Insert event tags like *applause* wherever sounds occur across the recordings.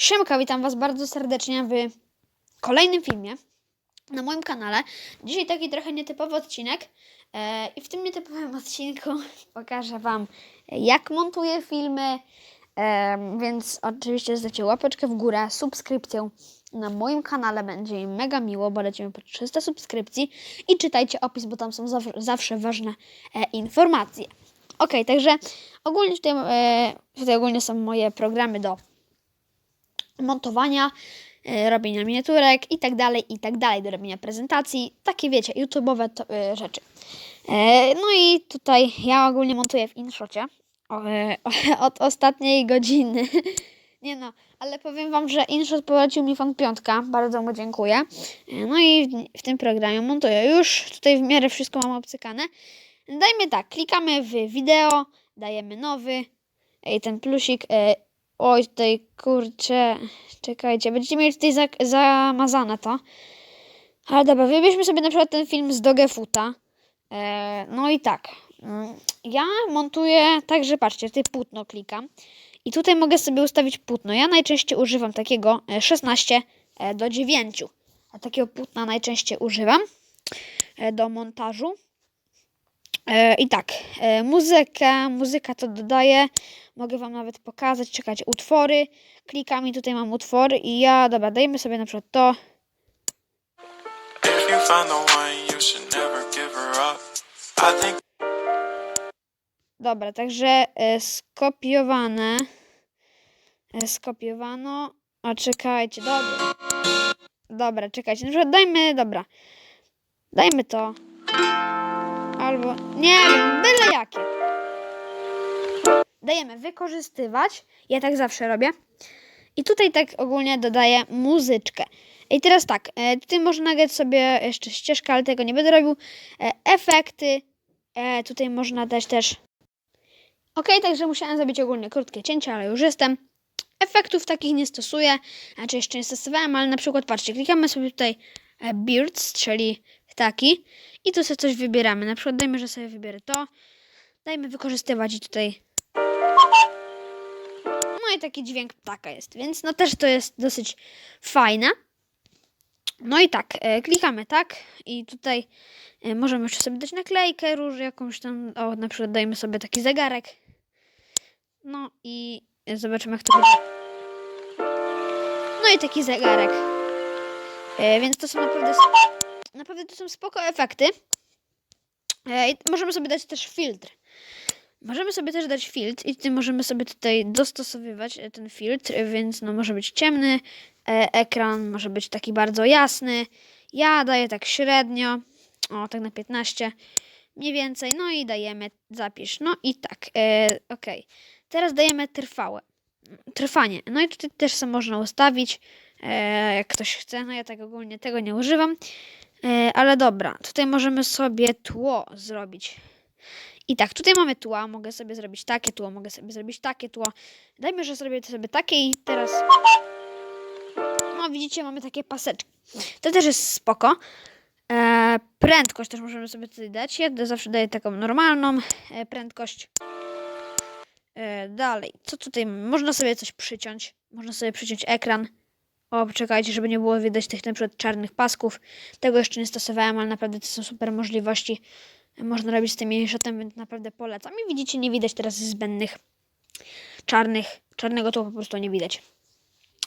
Siemka, witam Was bardzo serdecznie w kolejnym filmie na moim kanale. Dzisiaj taki trochę nietypowy odcinek e, i w tym nietypowym *laughs* odcinku pokażę Wam jak montuję filmy, e, więc oczywiście zostawcie łapeczkę w górę, subskrypcję na moim kanale, będzie mi mega miło, bo lecimy po 300 subskrypcji i czytajcie opis, bo tam są zaw- zawsze ważne e, informacje. Ok, także ogólnie tutaj, e, tutaj ogólnie są moje programy do montowania, e, robienia miniaturek i tak dalej, i tak dalej, do robienia prezentacji, takie wiecie, YouTube'owe e, rzeczy. E, no i tutaj ja ogólnie montuję w InShocie *laughs* od ostatniej godziny. *laughs* Nie no, ale powiem Wam, że InShot polecił mi Fan Piątka, bardzo mu dziękuję. No i w, w tym programie montuję już, tutaj w miarę wszystko mam obcykane. Dajmy tak, klikamy w wideo, dajemy nowy, i ten plusik, oj tutaj kurczę, czekajcie, będziecie mieli tutaj za, zamazane to. Ale dobra, wybierzmy sobie na przykład ten film z Dogefuta. E, no i tak, mm, ja montuję tak, że patrzcie, tutaj płótno klikam i tutaj mogę sobie ustawić płótno. Ja najczęściej używam takiego e, 16 e, do 9. A takiego płótna najczęściej używam e, do montażu. E, I tak, e, muzykę, muzyka to dodaję. Mogę Wam nawet pokazać, czekać, utwory. Klikam i tutaj mam utwory i ja, dobra, dajmy sobie na przykład to. Think Dobra, także e, skopiowane. E, skopiowano. O, czekajcie, dobra. Dobra, czekajcie. Na przykład dajmy, dobra. Dajmy to. Albo, nie wiem, byle jakie. Dajemy wykorzystywać. Ja tak zawsze robię. I tutaj tak ogólnie dodaję muzyczkę. I teraz tak, e, tutaj można nagrać sobie jeszcze ścieżkę, ale tego nie będę robił. E, efekty. E, tutaj można dać też Ok, także musiałem zrobić ogólnie krótkie cięcia, ale już jestem. Efektów takich nie stosuję, znaczy jeszcze nie stosowałem, ale na przykład patrzcie, klikamy sobie tutaj Birds, czyli ptaki i tu sobie coś wybieramy. Na przykład dajmy, że sobie wybierę to. Dajmy wykorzystywać i tutaj. No i taki dźwięk ptaka jest, więc no też to jest dosyć fajne. No i tak, e, klikamy tak i tutaj e, możemy jeszcze sobie dać naklejkę róż jakąś tam, o na przykład dajmy sobie taki zegarek. No i zobaczymy jak to będzie. No i taki zegarek. E, więc to są naprawdę, naprawdę to są spoko efekty. E, możemy sobie dać też filtr. Możemy sobie też dać filtr i tutaj możemy sobie tutaj dostosowywać e, ten filtr, e, więc no może być ciemny e, ekran, może być taki bardzo jasny. Ja daję tak średnio, o tak na 15 mniej więcej, no i dajemy zapisz. No i tak, e, ok. Teraz dajemy trwałe, trwanie. No i tutaj też sobie można ustawić, e, jak ktoś chce, no ja tak ogólnie tego nie używam. E, ale dobra, tutaj możemy sobie tło zrobić. I tak, tutaj mamy tła, mogę sobie zrobić takie tło, mogę sobie zrobić takie tło. Dajmy, że zrobię sobie takie i teraz... No widzicie, mamy takie paseczki. To też jest spoko. E, prędkość też możemy sobie tutaj dać. Ja zawsze daję taką normalną e, prędkość. E, dalej, co tutaj? Można sobie coś przyciąć. Można sobie przyciąć ekran. O, czekajcie, żeby nie było widać tych na przykład czarnych pasków. Tego jeszcze nie stosowałem, ale naprawdę to są super możliwości. Można robić z tym mniejszotem, więc naprawdę polecam. I widzicie, nie widać teraz zbędnych czarnych. Czarnego to po prostu nie widać.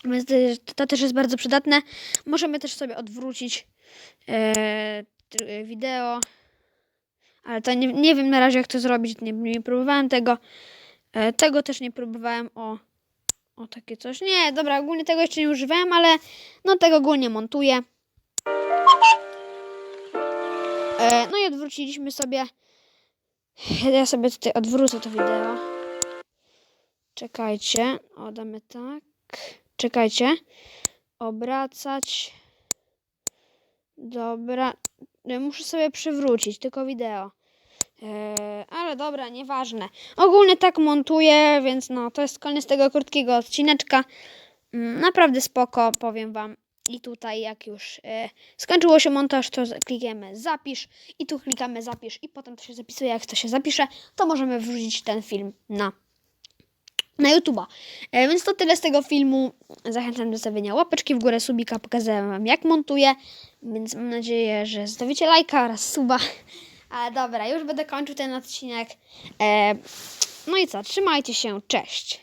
Więc to- to też jest bardzo przydatne. Możemy też sobie odwrócić tr- wideo. Ale to nie, nie wiem na razie jak to zrobić. Nie, nie próbowałem tego. E, tego też nie próbowałem. O, o takie coś. Nie, dobra, ogólnie tego jeszcze nie używałem, ale no tego ogólnie montuję. E, no odwróciliśmy sobie. Ja sobie tutaj odwrócę to wideo. Czekajcie. O, damy tak. Czekajcie. Obracać. Dobra. Muszę sobie przywrócić, tylko wideo. Eee, ale dobra, nieważne. Ogólnie tak montuję, więc no, to jest koniec tego krótkiego odcineczka. Mm, Naprawdę spoko, powiem Wam. I tutaj jak już e, skończyło się montaż, to klikniemy zapisz i tu klikamy zapisz i potem to się zapisuje. Jak to się zapisze, to możemy wrzucić ten film na na YouTube'a. E, więc to tyle z tego filmu. Zachęcam do stawienia łapeczki w górę, subika. Pokazałem Wam jak montuję, więc mam nadzieję, że zostawicie lajka oraz suba. *laughs* Ale dobra, już będę kończył ten odcinek. E, no i co, trzymajcie się, cześć.